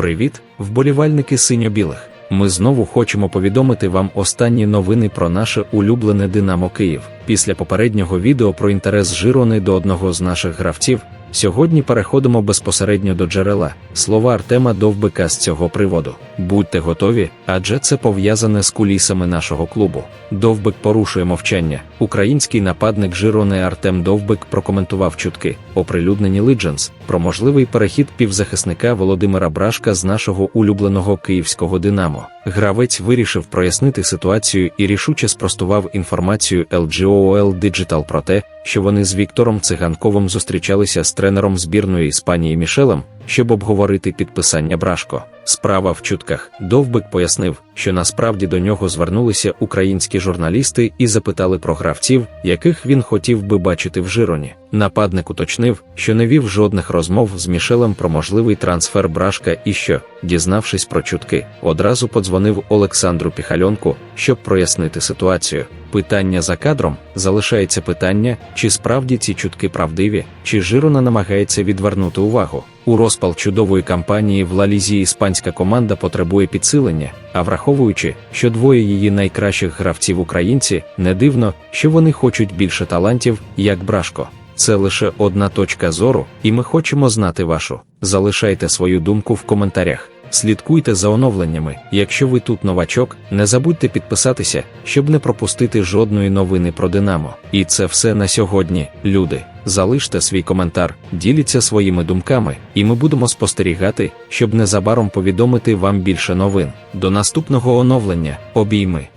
Привіт, вболівальники синьо-білих. Ми знову хочемо повідомити вам останні новини про наше улюблене Динамо Київ. Після попереднього відео про інтерес Жирони до одного з наших гравців. Сьогодні переходимо безпосередньо до джерела. Слова Артема Довбика з цього приводу. Будьте готові, адже це пов'язане з кулісами нашого клубу. Довбик порушує мовчання. Український нападник Жирони Артем Довбик прокоментував чутки, оприлюднені Legends, про можливий перехід півзахисника Володимира Брашка з нашого улюбленого київського Динамо. Гравець вирішив прояснити ситуацію і рішуче спростував інформацію LGOL Digital про те, що вони з Віктором Циганковим зустрічалися з тренером збірної Іспанії Мішелем, щоб обговорити підписання Брашко. Справа в чутках. Довбик пояснив, що насправді до нього звернулися українські журналісти і запитали про гравців, яких він хотів би бачити в Жироні. Нападник уточнив, що не вів жодних розмов з Мішелем про можливий трансфер Брашка і що, дізнавшись про чутки, одразу подзвонив Олександру Піхальонку, щоб прояснити ситуацію. Питання за кадром залишається питання, чи справді ці чутки правдиві, чи Жирона намагається відвернути увагу. У розпал чудової кампанії в Лалізі іспанська команда потребує підсилення, а враховуючи, що двоє її найкращих гравців українці, не дивно, що вони хочуть більше талантів, як Брашко. Це лише одна точка зору, і ми хочемо знати вашу. Залишайте свою думку в коментарях. Слідкуйте за оновленнями. Якщо ви тут новачок, не забудьте підписатися, щоб не пропустити жодної новини про Динамо. І це все на сьогодні, люди. Залиште свій коментар, діліться своїми думками, і ми будемо спостерігати, щоб незабаром повідомити вам більше новин. До наступного оновлення. Обійми.